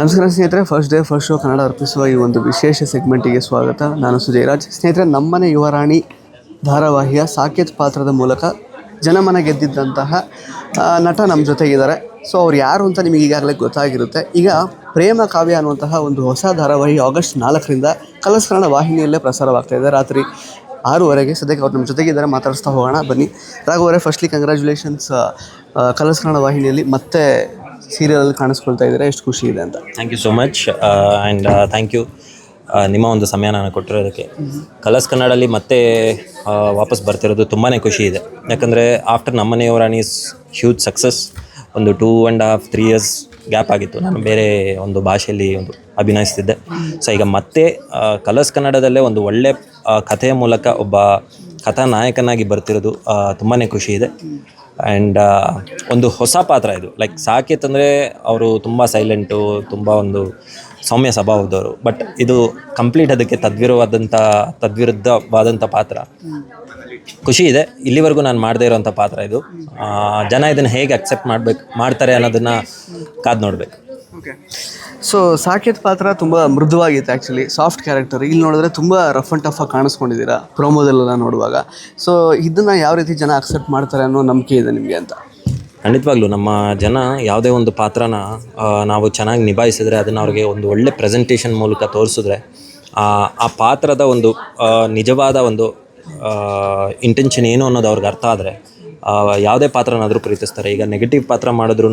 ನಮಸ್ಕಾರ ಸ್ನೇಹಿತರೆ first day first show Kannada ಅರ್ಪಿಸುವ ಈ ಒಂದು ವಿಶೇಷ ಸೆಗ್ಮೆಂಟಿಗೆ ಸ್ವಾಗತ. ನಾನು ಸುಜಯರಾಜ್. ಸ್ನೇಹಿತರೆ, ನಮ್ಮನೆ ಯುವರಾಣಿ ಧಾರಾವಾಹಿಯ ಸಾಕೇತ್ ಪಾತ್ರದ ಮೂಲಕ ಜನಮನ ಗೆದ್ದಿದ್ದಂತಹ ನಟ ನಮ್ಮ ಜೊತೆಗಿದ್ದಾರೆ ಸೊ ಅವ್ರು ಯಾರು ಅಂತ ನಿಮಗೆ ಈಗಾಗಲೇ ಗೊತ್ತಾಗಿರುತ್ತೆ. ಈಗ ಪ್ರೇಮ ಕಾವ್ಯ ಅನ್ನುವಂತಹ ಒಂದು ಹೊಸ ಧಾರಾವಾಹಿ ಆಗಸ್ಟ್ ನಾಲ್ಕರಿಂದ ಕಲರ್ಸ್ ಕನ್ನಡ ವಾಹಿನಿಯಲ್ಲೇ ಪ್ರಸಾರವಾಗ್ತಾ ಇದೆ. ರಾತ್ರಿ ಆರೂವರೆಗೆ ಸದ್ಯಕ್ಕೆ ಅವ್ರು ನಮ್ಮ ಜೊತೆಗಿದ್ದಾರೆ ಮಾತಾಡಿಸ್ತಾ ಹೋಗೋಣ. ಬನ್ನಿ. ರಾಘವರೇ ಫಸ್ಟ್ಲಿ ಕಂಗ್ರ್ಯಾಚುಲೇಷನ್ಸ್ ಕಲರ್ಸ್ ಕನ್ನಡ ವಾಹಿನಿಯಲ್ಲಿ. ಮತ್ತೆ ಸೀರಿಯಲಲ್ಲಿ ಕಾಣಿಸ್ಕೊಳ್ತಾ ಇದ್ದಾರೆ? ಎಷ್ಟು ಖುಷಿ ಇದೆ ಅಂತ. Thank you so much and thank you ನಿಮ್ಮ ಒಂದು ಸಮಯ ನಾನು ಕೊಟ್ಟಿರೋದಕ್ಕೆ. ಕಲರ್ಸ್ ಕನ್ನಡಲ್ಲಿ ಮತ್ತೆ ಆ, ವಾಪಸ್ ಬರ್ತಿರೋದು ತುಂಬಾ ಖುಷಿ ಇದೆ. ಯಾಕಂದರೆ ಆಫ್ಟರ್ ನಮ್ಮನೆಯವರಾಣಿ ಇಸ್ ಹ್ಯೂಜ್ ಸಕ್ಸಸ್ ಒಂದು two and half three years gap ಆಗಿತ್ತು. ನಾನು ಬೇರೆ ಒಂದು ಭಾಷೆಯಲ್ಲಿ ಒಂದು ಅಭಿನಯಿಸ್ತಿದ್ದೆ. ಸೊ ಈಗ ಮತ್ತೆ ಕಲರ್ಸ್ ಕನ್ನಡದಲ್ಲೇ ಒಂದು ಒಳ್ಳೆ ಕಥೆಯ ಮೂಲಕ ಒಬ್ಬ ಕಥಾನಾಯಕನಾಗಿ ಬರ್ತಿರೋದು ತುಂಬಾ ಖುಷಿ ಇದೆ. ಆ್ಯಂಡ್ ಒಂದು ಹೊಸ ಪಾತ್ರ ಇದು. ಲೈಕ್ ಸಾಕೇತ್ ಅಂದರೆ ಅವರು ತುಂಬ ಸೈಲೆಂಟು ತುಂಬ ಒಂದು ಸೌಮ್ಯ ಸ್ವಭಾವದವರು. ಬಟ್ ಇದು ಕಂಪ್ಲೀಟ್ ಅದಕ್ಕೆ ತದ್ವಿರುವಾದಂಥ ತದ್ವಿರುದ್ಧವಾದಂಥ ಪಾತ್ರ. ಖುಷಿ ಇದೆ. ಇಲ್ಲಿವರೆಗೂ ನಾನು ಮಾಡದೇ ಇರೋವಂಥ ಪಾತ್ರ ಇದು. ಜನ ಇದನ್ನು ಹೇಗೆ ಅಕ್ಸೆಪ್ಟ್ ಮಾಡಬೇಕು, ಮಾಡ್ತಾರೆ ಅನ್ನೋದನ್ನು ಕಾದು ನೋಡಬೇಕು. ಓಕೆ ಸೊ ಸಾಕೇತ್ ಪಾತ್ರ ತುಂಬ ಮೃದುವಾಗಿತ್ತು ಆ್ಯಕ್ಚುಲಿ ಸಾಫ್ಟ್ ಕ್ಯಾರೆಕ್ಟರ್ ಇಲ್ಲಿ ನೋಡಿದ್ರೆ ತುಂಬ ರಫ್ ಆ್ಯಂಡ್ ಟಫ್ ಆಗಿ ಕಾಣಿಸ್ಕೊಂಡಿದ್ದೀರಾ? ಪ್ರೊಮೋದಲ್ಲೆಲ್ಲ ನೋಡುವಾಗ. ಸೊ ಇದನ್ನು ಯಾವ ರೀತಿ ಜನ ಅಕ್ಸೆಪ್ಟ್ ಮಾಡ್ತಾರೆ ಅನ್ನೋ ನಂಬಿಕೆ ಇದೆ ನಿಮಗೆ ಅಂತ? ಖಂಡಿತವಾಗ್ಲೂ. ನಮ್ಮ ಜನ ಯಾವುದೇ ಒಂದು ಪಾತ್ರನ ಆ, ನಾವು ಚೆನ್ನಾಗಿ ನಿಭಾಯಿಸಿದ್ರೆ ಅದನ್ನು ಅವ್ರಿಗೆ ಒಂದು ಒಳ್ಳೆ ಪ್ರೆಸೆಂಟೇಷನ್ ಮೂಲಕ ತೋರಿಸಿದ್ರೆ ಆ ಆ ಪಾತ್ರದ ಒಂದು ಆ, ನಿಜವಾದ ಒಂದು ಇಂಟೆನ್ಷನ್ ಏನು ಅನ್ನೋದು ಅವ್ರಿಗೆ ಅರ್ಥ ಆದರೆ ಯಾವುದೇ ಪಾತ್ರನಾದರೂ ಪ್ರೀತಿಸ್ತಾರೆ. ಈಗ ನೆಗೆಟಿವ್ ಪಾತ್ರ ಮಾಡಿದ್ರು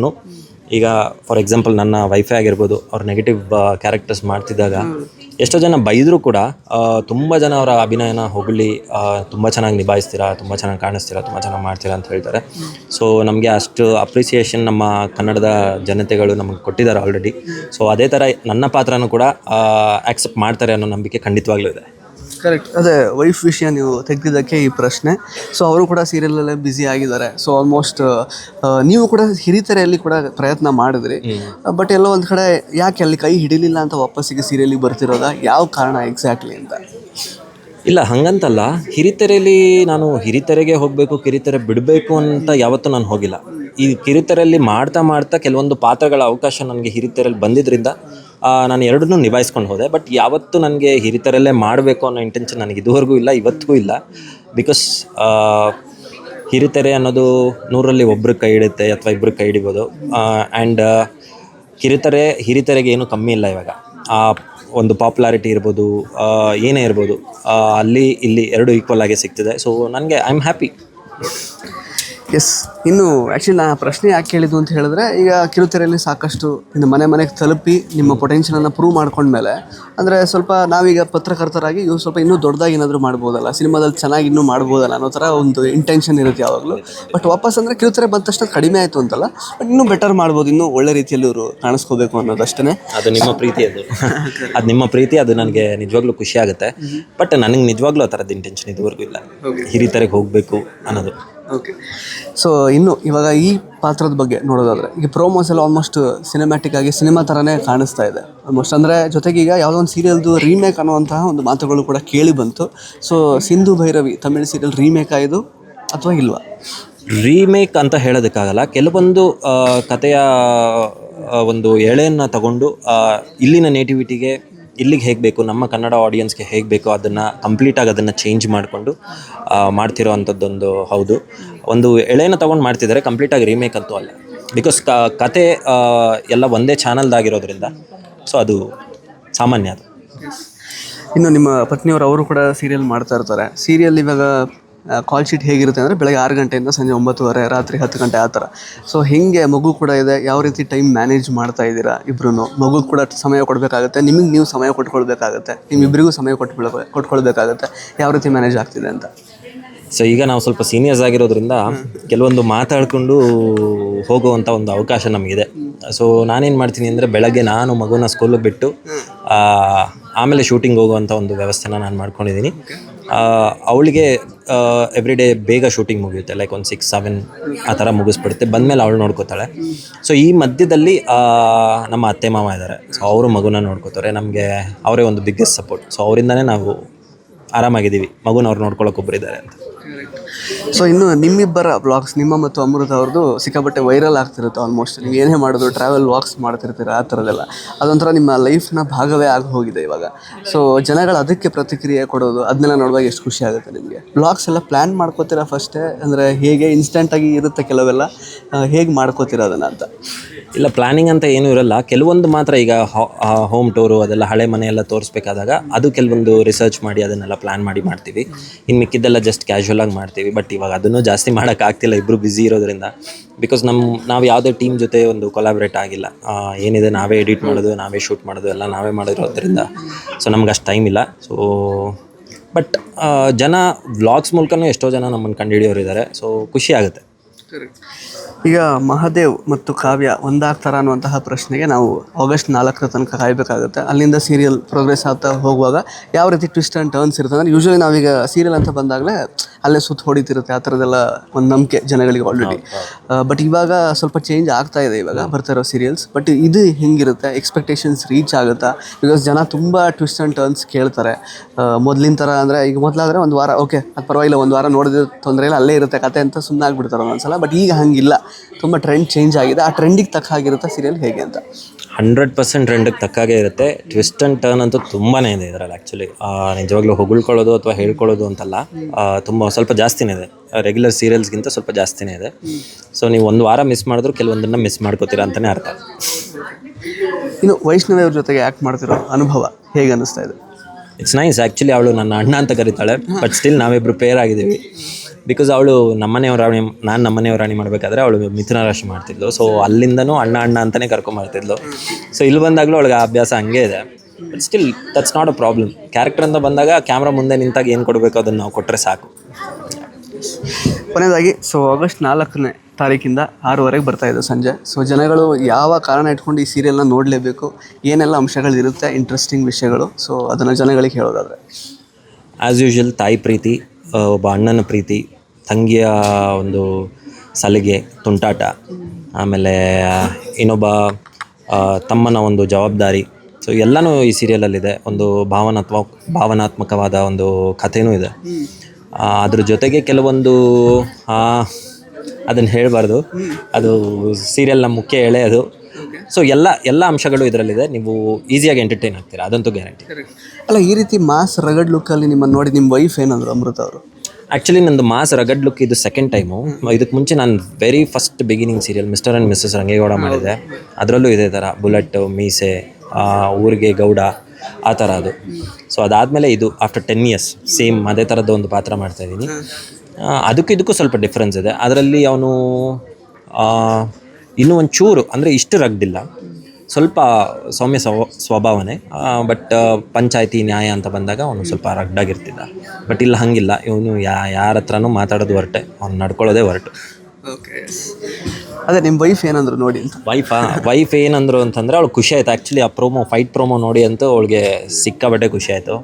ಈಗ ಫಾರ್ ಎಕ್ಸಾಂಪಲ್ ನನ್ನ ವೈಫೈ ಆಗಿರ್ಬೋದು ಅವ್ರು ನೆಗೆಟಿವ್ ಕ್ಯಾರೆಕ್ಟರ್ಸ್ ಮಾಡ್ತಿದ್ದಾಗ ಎಷ್ಟೋ ಜನ ಬೈದರೂ ಕೂಡ ತುಂಬ ಜನ ಅವರ ಅಭಿನಯನ ಹೊಗಳಿ ತುಂಬ ಚೆನ್ನಾಗಿ ನಿಭಾಯಿಸ್ತೀರಾ ತುಂಬ ಚೆನ್ನಾಗಿ ಕಾಣಿಸ್ತೀರಾ ತುಂಬ ಚೆನ್ನಾಗಿ ಮಾಡ್ತೀರಾ ಅಂತ ಹೇಳ್ತಾರೆ. ಸೊ ನಮಗೆ ಅಷ್ಟು ಅಪ್ರಿಸಿಯೇಷನ್ ನಮ್ಮ ಕನ್ನಡದ ಜನತೆಗಳು ನಮಗೆ ಕೊಟ್ಟಿದ್ದಾರೆ ಆಲ್ರೆಡಿ ಸೊ ಅದೇ ಥರ ನನ್ನ ಪಾತ್ರನೂ ಕೂಡ ಆಕ್ಸೆಪ್ಟ್ ಮಾಡ್ತಾರೆ ಅನ್ನೋ ನಂಬಿಕೆ ಖಂಡಿತವಾಗ್ಲೂ ಇದೆ. ಕರೆಕ್ಟ್ ಅದೇ ವೈಫ್ ವಿಷಯ ನೀವು ತೆಗೆದಿದ್ದಕ್ಕೆ ಈ ಪ್ರಶ್ನೆ. ಸೊ ಅವರು ಕೂಡ ಸೀರಿಯಲಲ್ಲೇ ಬ್ಯುಸಿ ಆಗಿದ್ದಾರೆ. ಸೊ ಆಲ್ಮೋಸ್ಟ್ ನೀವು ಕೂಡ ಹಿರಿತೆರೆಯಲ್ಲಿ ಕೂಡ ಪ್ರಯತ್ನ ಮಾಡಿದ್ರಿ. ಬಟ್ ಎಲ್ಲೋ ಒಂದು ಕಡೆ ಯಾಕೆ ಅಲ್ಲಿ ಕೈ ಹಿಡಿಲಿಲ್ಲ ಅಂತ ವಾಪಸ್ಸಿಗೆ ಸೀರಿಯಲಿಗೆ ಬರ್ತಿರೋದಾ? ಯಾವ ಕಾರಣ ಎಕ್ಸಾಕ್ಟ್ಲಿ ಅಂತ? ಇಲ್ಲ ಹಂಗಂತಲ್ಲ. ಹಿರಿತೆರೆಯಲ್ಲಿ ನಾನು ಹಿರಿತೆರೆಗೆ ಹೋಗಬೇಕು ಕಿರಿತೆರೆ ಬಿಡಬೇಕು ಅಂತ ಯಾವತ್ತೂ ನಾನು ಹೋಗಿಲ್ಲ. ಈ ಕಿರಿತೆರೆಯಲ್ಲಿ ಮಾಡ್ತಾ ಮಾಡ್ತಾ ಕೆಲವೊಂದು ಪಾತ್ರಗಳ ಅವಕಾಶ ನನಗೆ ಹಿರಿತೆರೆಯಲ್ಲಿ ಬಂದಿದ್ದರಿಂದ ನಾನು ಎರಡನ್ನೂ ನಿಭಾಯಿಸ್ಕೊಂಡು ಹೋದೆ. ಬಟ್ ಯಾವತ್ತೂ ನನಗೆ ಹಿರಿತರಲ್ಲೇ ಮಾಡಬೇಕು ಅನ್ನೋ ಇಂಟೆನ್ಷನ್ ನನಗೆ ಇದುವರೆಗೂ ಇಲ್ಲ, ಇವತ್ತಿಗೂ ಇಲ್ಲ. ಬಿಕಾಸ್ ಹಿರಿತೆರೆ ಅನ್ನೋದು ನೂರಲ್ಲಿ ಒಬ್ಬರು ಕೈ ಹಿಡುತ್ತೆ ಅಥವಾ ಇಬ್ಬರು ಕೈ ಹಿಡಿಬೋದು. ಆ್ಯಂಡ್ ಕಿರಿತೆರೆ ಹಿರಿತೆರೆಗೆ ಏನೂ ಕಮ್ಮಿ ಇಲ್ಲ ಇವಾಗ. ಆ, ಒಂದು ಪಾಪ್ಯುಲಾರಿಟಿ ಇರ್ಬೋದು ಏನೇ ಇರ್ಬೋದು ಅಲ್ಲಿ, ಇಲ್ಲಿ ಎರಡು ಈಕ್ವಲ್ ಆಗಿ ಸಿಗ್ತಿದೆ. ಸೊ ನನಗೆ ಐ ಆಮ್ ಹ್ಯಾಪಿ ಎಸ್ ಇನ್ನು ಆ್ಯಕ್ಚುಲಿ ನಾ ಪ್ರಶ್ನೆ ಯಾಕೆ ಕೇಳಿದ್ದು ಅಂತ ಹೇಳಿದ್ರೆ ಈಗ ಕಿರುತೆರೆಯಲ್ಲಿ ಸಾಕಷ್ಟು ಇನ್ನು ಮನೆ ಮನೆಗೆ ತಲುಪಿ ನಿಮ್ಮ ಪೊಟೆನ್ಷಿಯಲನ್ನು ಪ್ರೂವ್ ಮಾಡ್ಕೊಂಡ್ಮೇಲೆ ಅಂದರೆ ಸ್ವಲ್ಪ ನಾವೀಗ ಪತ್ರಕರ್ತರಾಗಿ ಇವು ಸ್ವಲ್ಪ ಇನ್ನೂ ದೊಡ್ಡದಾಗಿ ಏನಾದರೂ ಮಾಡ್ಬೋದಲ್ಲ ಸಿನಿಮಾದಲ್ಲಿ ಚೆನ್ನಾಗಿ ಇನ್ನೂ ಮಾಡ್ಬೋದಲ್ಲ ಅನ್ನೋ ಥರ ಒಂದು ಇಂಟೆನ್ಷನ್ ಇರುತ್ತೆ ಯಾವಾಗಲೂ. ಬಟ್ ವಾಪಸ್ ಅಂದರೆ ಕಿರುತೆರೆ ಬಂದ ತಕ್ಷಣ ಕಡಿಮೆ ಆಯಿತು ಅಂತಲ್ಲ ಬಟ್ ಇನ್ನೂ ಬೆಟರ್ ಮಾಡ್ಬೋದು ಇನ್ನೂ ಒಳ್ಳೆ ರೀತಿಯಲ್ಲಿ ಇವರು ಕಾಣಿಸ್ಕೋಬೇಕು ಅನ್ನೋದಷ್ಟೇ ಅದು ನಿಮ್ಮ ಪ್ರೀತಿ ಅದು. ಅದು ನಿಮ್ಮ ಪ್ರೀತಿ ಅದು ನನಗೆ ನಿಜವಾಗ್ಲೂ ಖುಷಿ ಆಗುತ್ತೆ. ಬಟ್ ನನಗೆ ನಿಜವಾಗ್ಲೂ ಆ ಥರದ್ದು ಇಂಟೆನ್ಷನ್ ಇದುವರೆಗೂ ಇಲ್ಲ. ಹಿರಿತರಿಗೆ ಹೋಗಬೇಕು ಅನ್ನೋದು. ಓಕೆ ಸೊ ಇನ್ನು ಇವಾಗ ಈ ಪಾತ್ರದ ಬಗ್ಗೆ ನೋಡೋದಾದ್ರೆ, ಈಗ ಪ್ರೋಮೋಸ್ ಎಲ್ಲ ಆಲ್ಮೋಸ್ಟ್ ಸಿನಿಮ್ಯಾಟಿಕ್ ಆಗಿ ಸಿನಿಮಾ ಥರನೇ ಕಾಣಿಸ್ತಾ ಇದೆ. ಆಲ್ಮೋಸ್ಟ್ ಅಂದರೆ ಜೊತೆಗೆ ಈಗ ಯಾವುದೋ ಒಂದು ಸೀರಿಯಲ್ದು ರೀಮೇಕ್ ಅನ್ನುವಂತಹ ಒಂದು ಮಾತುಗಳು ಕೂಡ ಕೇಳಿ ಬಂತು. So Sindhu Bhairavi Tamil serial remake ಆಯಿತು ಅಥವಾ ಇಲ್ವಾ? ರೀಮೇಕ್ ಅಂತ ಹೇಳೋದಕ್ಕಾಗಲ್ಲ. ಕೆಲವೊಂದು ಕಥೆಯ ಒಂದು ಎಳೆಯನ್ನು ತಗೊಂಡು ಇಲ್ಲಿನ ನೇಟಿವಿಟಿಗೆ ಇಲ್ಲಿಗೆ ಹೇಗೆ ಬೇಕು, ನಮ್ಮ ಕನ್ನಡ ಆಡಿಯನ್ಸ್ಗೆ ಹೇಗೆ ಬೇಕೋ ಅದನ್ನು ಕಂಪ್ಲೀಟಾಗಿ ಅದನ್ನು ಚೇಂಜ್ ಮಾಡಿಕೊಂಡು ಮಾಡ್ತಿರೋ ಅಂಥದ್ದೊಂದು ಹೌದು. ಒಂದು ಎಳೆನ ತೊಗೊಂಡು ಮಾಡ್ತಿದ್ದಾರೆ ಕಂಪ್ಲೀಟಾಗಿ ರೀಮೇಕ್ ಅಂತೂ ಅಲ್ಲ. ಬಿಕಾಸ್ ಕತೆ ಎಲ್ಲ ಒಂದೇ ಚಾನಲ್ದಾಗಿರೋದ್ರಿಂದ ಸೊ ಅದು ಸಾಮಾನ್ಯ ಅದು. ಇನ್ನು ನಿಮ್ಮ ಪತ್ನಿಯವರು ಅವರು ಕೂಡ ಸೀರಿಯಲ್ ಮಾಡ್ತಾ ಇರ್ತಾರೆ. ಸೀರಿಯಲ್ ಇವಾಗ ಕಾಲ್ ಶೀಟ್ ಹೇಗಿರುತ್ತೆ ಅಂದರೆ ಬೆಳಗ್ಗೆ ಆರು ಗಂಟೆಯಿಂದ ಸಂಜೆ ಒಂಬತ್ತುವರೆ, ರಾತ್ರಿ ಹತ್ತು ಗಂಟೆ ಆ ಥರ. ಸೊ ಹೇಗೆ ಮಗು ಕೂಡ ಇದೆ, ಯಾವ ರೀತಿ ಟೈಮ್ ಮ್ಯಾನೇಜ್ ಮಾಡ್ತಾ ಇದ್ದೀರಾ ಇಬ್ರು ಮಗು ಕೂಡ ಸಮಯ ಕೊಡಬೇಕಾಗುತ್ತೆ, ನಿಮಗೆ ನೀವು ಸಮಯ ಕೊಟ್ಕೊಳ್ಬೇಕಾಗತ್ತೆ ನಿಮ್ಮಿಬ್ಬರಿಗೂ ಸಮಯ ಕೊಟ್ಬಿಡ ಕೊಟ್ಕೊಳ್ಬೇಕಾಗತ್ತೆ. ಯಾವ ರೀತಿ ಮ್ಯಾನೇಜ್ ಆಗ್ತಿದೆ ಅಂತ? ಸೊ ಈಗ ನಾವು ಸ್ವಲ್ಪ ಸೀನಿಯರ್ಸ್ ಆಗಿರೋದ್ರಿಂದ ಕೆಲವೊಂದು ಮಾತಾಡಿಕೊಂಡು ಹೋಗುವಂಥ ಒಂದು ಅವಕಾಶ ನಮಗಿದೆ. ಸೊ ನಾನೇನು ಮಾಡ್ತೀನಿ ಅಂದರೆ ಬೆಳಗ್ಗೆ ನಾನು ಮಗುನ ಸ್ಕೂಲಿಗೆ ಬಿಟ್ಟು ಆಮೇಲೆ ಶೂಟಿಂಗ್ ಹೋಗುವಂಥ ಒಂದು ವ್ಯವಸ್ಥೆನ ನಾನು ಮಾಡ್ಕೊಂಡಿದ್ದೀನಿ ಅವಳಿಗೆ ಎವ್ರಿ ಡೇ ಬೇಗ ಶೂಟಿಂಗ್ ಮುಗಿಯುತ್ತೆ. ಲೈಕ್ ಒಂದು ಸಿಕ್ಸ್ ಸೆವೆನ್ ಆ ಥರ ಮುಗಿಸ್ಬಿಡುತ್ತೆ. ಬಂದಮೇಲೆ ಅವಳು ನೋಡ್ಕೋತಾಳೆ. ಸೊ ಈ ಮಧ್ಯದಲ್ಲಿ ನಮ್ಮ ಅತ್ತೆ ಮಾವ ಇದ್ದಾರೆ ಸೊ ಅವರು ಮಗುನ ನೋಡ್ಕೋತಾರೆ. ನಮಗೆ ಅವರೇ ಒಂದು ಬಿಗ್ಗೆಸ್ಟ್ ಸಪೋರ್ಟ್ ಸೊ ಅವರಿಂದನೇ ನಾವು ಆರಾಮಾಗಿದ್ದೀವಿ. ಮಗುನ ಅವ್ರು ನೋಡ್ಕೊಳಕ್ಕೆ ಒಬ್ಬರಿದ್ದಾರೆ ಅಂತ. ಸೊ ಇನ್ನು ನಿಮ್ಮಿಬ್ಬರ ವ್ಲಾಗ್ಸ್ ನಿಮ್ಮ ಮತ್ತು ಅಮೃತ ಅವ್ರದ್ದು ಸಿಕ್ಕಾಪಟ್ಟೆ ವೈರಲ್ ಆಗ್ತಿರುತ್ತೆ ಆಲ್ಮೋಸ್ಟ್ ನೀವು ಏನೇ ಮಾಡೋದು ಟ್ರಾವೆಲ್ ವಾಕ್ಸ್ ಮಾಡ್ತಿರ್ತೀರ, ಆ ಥರದ್ದೆಲ್ಲ. ಅದೊಂಥರ ನಿಮ್ಮ ಲೈಫ್ನ ಭಾಗವೇ ಆಗಿ ಹೋಗಿದೆ ಇವಾಗ. ಸೊ ಜನಗಳು ಅದಕ್ಕೆ ಪ್ರತಿಕ್ರಿಯೆ ಕೊಡೋದು, ಅದನ್ನೆಲ್ಲ ನೋಡುವಾಗ ಎಷ್ಟು ಖುಷಿ ಆಗುತ್ತೆ ನಿಮಗೆ. ವ್ಲಾಗ್ಸ್ ಎಲ್ಲ ಪ್ಲ್ಯಾನ್ ಮಾಡ್ಕೋತೀರಾ ಫಸ್ಟೇ ಅಂದರೆ ಹೇಗೆ ಇನ್ಸ್ಟೆಂಟಾಗಿ ಇರುತ್ತೆ ಕೆಲವೆಲ್ಲ? ಹೇಗೆ ಮಾಡ್ಕೋತೀರ ಅದನ್ನು ಅಂತ? ಇಲ್ಲ ಪ್ಲಾನಿಂಗ್ ಅಂತ ಏನೂ ಇರಲ್ಲ. ಕೆಲವೊಂದು ಮಾತ್ರ ಈಗ ಹೋಮ್ ಟೂರು ಅದೆಲ್ಲ ಹಳೆ ಮನೆ ಎಲ್ಲ ತೋರಿಸ್ಬೇಕಾದಾಗ ಅದು ಕೆಲವೊಂದು ರಿಸರ್ಚ್ ಮಾಡಿ ಅದನ್ನೆಲ್ಲ ಪ್ಲಾನ್ ಮಾಡಿ ಮಾಡ್ತೀವಿ. ಇನ್ನು ಮಿಕ್ಕಿದ್ದೆಲ್ಲ ಜಸ್ಟ್ ಕ್ಯಾಶುವಲ್ ಆಗಿ ಮಾಡ್ತೀವಿ. ಬಟ್ ಇವಾಗ ಅದನ್ನು ಜಾಸ್ತಿ ಮಾಡೋಕ್ಕಾಗ್ತಿಲ್ಲ ಇಬ್ಬರು ಬ್ಯುಸಿ ಇರೋದ್ರಿಂದ. ಬಿಕಾಸ್ ನಮ್ಮ ನಾವು ಯಾವುದೇ ಟೀಮ್ ಜೊತೆ ಒಂದು ಕೊಲಾಬ್ರೇಟ್ ಆಗಿಲ್ಲ. ಏನಿದೆ ನಾವೇ ಎಡಿಟ್ ಮಾಡೋದು, ನಾವೇ ಶೂಟ್ ಮಾಡೋದು, ಎಲ್ಲ ನಾವೇ ಮಾಡಿರೋದ್ರಿಂದ. ಸೊ ನಮ್ಗೆ ಅಷ್ಟು ಟೈಮ್ ಇಲ್ಲ. ಸೊ ಬಟ್ ಜನ ವ್ಲಾಗ್ಸ್ ಮೂಲಕನೂ ಎಷ್ಟೋ ಜನ ನಮ್ಮನ್ನು ಕಂಡುಹಿಡಿಯೋರು ಇದ್ದಾರೆ ಸೊ ಖುಷಿ ಆಗುತ್ತೆ. ಈಗ ಮಹಾದೇವ್ ಮತ್ತು ಕಾವ್ಯ ಒಂದಾಗ್ತಾರ ಅನ್ನುವಂತಹ ಪ್ರಶ್ನೆಗೆ ನಾವು ಆಗಸ್ಟ್ ನಾಲ್ಕರ ತನಕ ಕಾಯಬೇಕಾಗುತ್ತೆ. ಅಲ್ಲಿಂದ ಸೀರಿಯಲ್ ಪ್ರೋಗ್ರೆಸ್ ಆಗ್ತಾ ಹೋಗುವಾಗ ಯಾವ ರೀತಿ ಟ್ವಿಸ್ಟ್ ಆ್ಯಂಡ್ ಟರ್ನ್ಸ್ ಇರುತ್ತೆ ಅಂದರೆ ಯೂಶ್ವಲಿ ನಾವೀಗ ಸೀರಿಯಲ್ ಅಂತ ಬಂದಾಗಲೇ ಅಲ್ಲೇ ಸುತ್ತ ಹೊಡಿತಿರುತ್ತೆ ಆ ಥರದೆಲ್ಲ ಒಂದು ನಂಬಿಕೆ ಜನಗಳಿಗೆ ಆಲ್ರೆಡಿ ಬಟ್ ಇವಾಗ ಸ್ವಲ್ಪ ಚೇಂಜ್ ಆಗ್ತಾ ಇದೆ ಇವಾಗ ಬರ್ತಾ ಇರೋ ಸೀರಿಯಲ್ಸ್ ಬಟ್ ಇದು ಹೆಂಗಿರುತ್ತೆ ಎಕ್ಸ್ಪೆಕ್ಟೇಷನ್ಸ್ ರೀಚ್ ಆಗುತ್ತಾ? ಬಿಕಾಸ್ ಜನ ತುಂಬ ಟ್ವಿಸ್ಟ್ ಆ್ಯಂಡ್ ಟರ್ನ್ಸ್ ಕೇಳ್ತಾರೆ. ಮೊದಲಿನ ಥರ ಅಂದರೆ ಈಗ ಮೊದಲಾದರೆ ಒಂದು ವಾರ ಓಕೆ ಅದು ಪರವಾಗಿಲ್ಲ ಒಂದು ವಾರ ನೋಡಿದ್ರೆ ತೊಂದರೆ ಇಲ್ಲ ಅಲ್ಲೇ ಇರುತ್ತೆ ಕತೆ ಅಂತ ಸುಮ್ಮನೆ ಆಗ್ಬಿಡ್ತಾರೆ ಒಂದೊಂದ್ಸಲ. ಬಟ್ ಈಗ ಹಂಗಿಲ್ಲ. ತುಂಬ ಟ್ರೆಂಡ್ ಚೇಂಜ್ ಆಗಿದೆ. ಆ ಟ್ರೆಂಡಿಗೆ ತಕ್ಕ ಹಾಗಿರುತ್ತೆ ಸೀರಿಯಲ್ ಹೇಗೆ ಅಂತ. ಹಂಡ್ರೆಡ್ ಪರ್ಸೆಂಟ್ ರೆಂಡಕ್ಕೆ ತಕ್ಕಾಗೆ ಇರುತ್ತೆ. ಟ್ವಿಸ್ಟ್ ಆ್ಯಂಡ್ ಟರ್ನ್ ಅಂತೂ ತುಂಬಾ ಇದೆ ಇದರಲ್ಲಿ ಆ್ಯಕ್ಚುಲಿ ನಿಜವಾಗ್ಲೂ ಹೊಗಳ್ಕೊಳ್ಳೋದು ಅಥವಾ ಹೇಳ್ಕೊಳ್ಳೋದು ಅಂತಲ್ಲ ತುಂಬ ಸ್ವಲ್ಪ ಜಾಸ್ತಿನೇ ಇದೆ. ರೆಗ್ಯುಲರ್ ಸೀರಿಯಲ್ಸ್ಗಿಂತ ಸ್ವಲ್ಪ ಜಾಸ್ತಿನೇ ಇದೆ. ಸೊ ನೀವು ಒಂದು ವಾರ ಮಿಸ್ ಮಾಡಿದ್ರು ಕೆಲವೊಂದನ್ನು ಮಿಸ್ ಮಾಡ್ಕೋತೀರಾ ಅಂತಲೇ ಅರ್ಥ. ಇನ್ನು ವೈಷ್ಣವಿ ಅವ್ರ ಜೊತೆಗೆ ಆ್ಯಕ್ಟ್ ಮಾಡ್ತಿರೋ ಅನುಭವ ಹೇಗೆ ಅನ್ನಿಸ್ತಾ ಇದೆ? ಇಟ್ಸ್ ನೈಸ್ ಆ್ಯಕ್ಚುಲಿ ಅವಳು ನನ್ನ ಅಣ್ಣ ಅಂತ ಕರೀತಾಳೆ ಬಟ್ ಸ್ಟಿಲ್ ನಾವಿಬ್ರು ಪೇರ್ ಆಗಿದ್ದೀವಿ. ಬಿಕಾಸ್ ಅವಳು ನಮ್ಮನೆಯವ್ರ ರಾಣಿ ನಾನು ನಮ್ಮನೆಯವ್ರ ರಾಣಿ ಮಾಡಬೇಕಾದ್ರೆ ಅವಳು ಮಿಥುನ ರಾಶಿ ಮಾಡ್ತಿದ್ಲು. ಸೊ ಅಲ್ಲಿಂದನೂ ಅಣ್ಣ ಅಣ್ಣ ಅಂತಲೇ ಕರ್ಕೊಂಬರ್ತಿದ್ಲು ಸೊ ಇಲ್ಲಿ ಬಂದಾಗಲೂ ಅವಳಿಗೆ ಆ ಅಭ್ಯಾಸ ಹಂಗೆ ಇದೆ. But still that's not a problem character ಅಂತ ಬಂದಾಗ ಕ್ಯಾಮ್ರಾ ಮುಂದೆ ನಿಂತಾಗ ಏನು ಕೊಡಬೇಕು ಅದನ್ನು ನಾವು ಕೊಟ್ಟರೆ ಸಾಕು. ಕೊನೆಯದಾಗಿ ಸೊ ಆಗಸ್ಟ್ ನಾಲ್ಕನೇ ತಾರೀಕಿಂದ ಆರೂವರೆಗೆ ಬರ್ತಾ ಇದೆ ಸಂಜೆ. ಸೊ ಜನಗಳು ಯಾವ ಕಾರಣ ಇಟ್ಕೊಂಡು ಈ ಸೀರಿಯಲ್ನ ನೋಡಲೇಬೇಕು? ಏನೆಲ್ಲ ಅಂಶಗಳಿರುತ್ತೆ? ಇಂಟ್ರೆಸ್ಟಿಂಗ್ ವಿಷಯಗಳು. ಸೊ ಅದನ್ನು ಜನಗಳಿಗೆ ಹೇಳೋದಾದರೆ. ಆ್ಯಸ್ ಯೂಶುವಲ್ ತಾಯಿ ಪ್ರೀತಿ ಒಬ್ಬ ಅಣ್ಣನ ಪ್ರೀತಿ, ತಂಗಿಯ ಒಂದು ಸಲಿಗೆ, ತುಂಟಾಟ, ಆಮೇಲೆ ಇನ್ನೊಬ್ಬ ತಮ್ಮನ ಒಂದು ಜವಾಬ್ದಾರಿ. ಸೊ ಎಲ್ಲನೂ ಈ ಸೀರಿಯಲಲ್ಲಿದೆ ಒಂದು ಭಾವನಾತ್ಮ ಭಾವನಾತ್ಮಕವಾದ ಒಂದು ಕಥೆನೂ ಇದೆ. ಅದ್ರ ಜೊತೆಗೆ ಕೆಲವೊಂದು ಅದನ್ನು ಹೇಳಬಾರ್ದು. ಅದು ಸೀರಿಯಲ್ನ ಮುಖ್ಯ ಎಳೆ ಅದು. ಸೊ ಎಲ್ಲ ಎಲ್ಲ ಅಂಶಗಳು ಇದರಲ್ಲಿದೆ. ನೀವು ಈಸಿಯಾಗಿ ಎಂಟರ್ಟೈನ್ ಆಗ್ತೀರಾ? ಅದಂತೂ ಗ್ಯಾರಂಟಿ ಅಲ್ಲ ಈ ರೀತಿ ಮಾಸ್ ರಗಡ್ ಲುಕ್ಕಲ್ಲಿ ನಿಮ್ಮನ್ನು ನೋಡಿ ನಿಮ್ಮ ವೈಫ್ ಏನಂದ್ರು ಅಮೃತ ಅವರು? ಆ್ಯಕ್ಚುಲಿ ನಂದು ಮಾಸ್ ರಗಡ್ ಲುಕ್ ಇದು ಸೆಕೆಂಡ್ ಟೈಮು ಇದಕ್ಕೆ ಮುಂಚೆ ನಾನು very first beginning serial mister and missus Rangegowda ಮಾಡಿದೆ. ಅದರಲ್ಲೂ ಇದೇ ಥರ ಬುಲೆಟ್ ಮೀಸೆ ಊರಿಗೆ ಗೌಡ ಆ ಥರ ಅದು. ಸೊ ಅದಾದಮೇಲೆ ಇದು ಆಫ್ಟರ್ ಟೆನ್ ಇಯರ್ಸ್ ಸೇಮ್ ಅದೇ ಥರದ್ದು ಒಂದು ಪಾತ್ರ ಮಾಡ್ತಾಯಿದ್ದೀನಿ ಅದಕ್ಕೂ ಇದಕ್ಕೂ ಸ್ವಲ್ಪ ಡಿಫ್ರೆನ್ಸ್ ಇದೆ. ಅದರಲ್ಲಿ ಅವನು ಇನ್ನೂ ಒಂದು ಚೂರು ಅಂದರೆ ಇಷ್ಟು ರಗ್ದಿಲ್ಲ. ಸ್ವಲ್ಪ ಸೌಮ್ಯ ಸ್ವ ಸ್ವಭಾವನೆ ಬಟ್ ಪಂಚಾಯತಿ ನ್ಯಾಯ ಅಂತ ಬಂದಾಗ ಅವನು ಸ್ವಲ್ಪ ರಗ್ಡಾಗಿರ್ತಿದ್ದ. ಬಟ್ ಇಲ್ಲ ಹಂಗಿಲ್ಲ. ಇವನು ಯಾ ಯಾರ ಹತ್ರನೂ ಮಾತಾಡೋದು ಹೊರಟೆ. ಅವ್ನು ನಡ್ಕೊಳ್ಳೋದೇ ಹೊರಟು. ಓಕೆ ಅದೇ ನಿಮ್ಮ ವೈಫ್ ಏನಂದ್ರು ನೋಡಿ ಅಂತ. ವೈಫಾ ವೈಫ್ ಏನಂದ್ರು ಅಂತಂದರೆ ಅವಳು ಖುಷಿ ಆಯ್ತು. ಆ್ಯಕ್ಚುಲಿ ಆ ಪ್ರೋಮೋ ಫೈಟ್ ಪ್ರೋಮೋ ನೋಡಿ ಅಂತೂ ಅವಳಿಗೆ ಸಿಕ್ಕಾಬಟ್ಟೆ ಖುಷಿ ಆಯಿತು.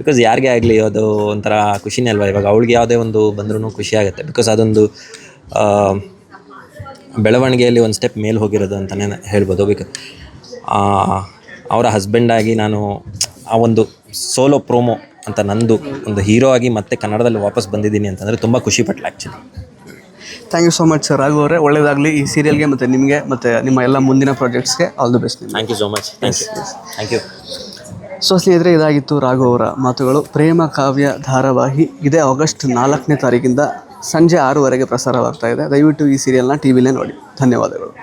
ಬಿಕಾಸ್ ಯಾರಿಗೆ ಆಗಲಿ ಅದು ಒಂಥರ ಖುಷಿನೇ ಅಲ್ವಾ? ಇವಾಗ ಅವಳಿಗೆ ಯಾವುದೇ ಒಂದು ಬಂದ್ರೂ ಖುಷಿ ಆಗುತ್ತೆ. ಬಿಕಾಸ್ ಅದೊಂದು ಬೆಳವಣಿಗೆಯಲ್ಲಿ ಒಂದು ಸ್ಟೆಪ್ ಮೇಲೆ ಹೋಗಿರೋದು ಅಂತಲೇ ಹೇಳ್ಬೋದು. ಬಿಕ ಅವರ ಹಸ್ಬೆಂಡಾಗಿ ನಾನು ಆ ಒಂದು ಸೋಲೋ ಪ್ರೋಮೋ ಅಂತ ನಂದು ಒಂದು ಹೀರೋ ಆಗಿ ಮತ್ತೆ ಕನ್ನಡದಲ್ಲಿ ವಾಪಸ್ ಬಂದಿದ್ದೀನಿ ಅಂತಂದರೆ ತುಂಬ ಖುಷಿ ಪಟ್ಲ actually thank you so much sir Raghu ಅವರೇ. ಒಳ್ಳೇದಾಗಲಿ ಈ ಸೀರಿಯಲ್ಗೆ ಮತ್ತು ನಿಮಗೆ ಮತ್ತು ನಿಮ್ಮ ಎಲ್ಲ ಮುಂದಿನ ಪ್ರಾಜೆಕ್ಟ್ಸ್ಗೆ all the best thank you so much thank you thank you so ಸ್ನೇಹಿತರೆ ಇದಾಗಿತ್ತು ರಾಘು ಅವರ ಮಾತುಗಳು. ಪ್ರೇಮ ಕಾವ್ಯ ಧಾರಾವಾಹಿ ಇದೇ ಆಗಸ್ಟ್ ನಾಲ್ಕನೇ ತಾರೀಕಿಂದ ಸಂಜೆ ಆರೂವರೆಗೆ ಪ್ರಸಾರವಾಗ್ತಾ ಇದೆ. ದಯವಿಟ್ಟು ಈ ಸೀರಿಯಲ್ನ ಟಿ ವಿಲೇ ನೋಡಿ. ಧನ್ಯವಾದಗಳು.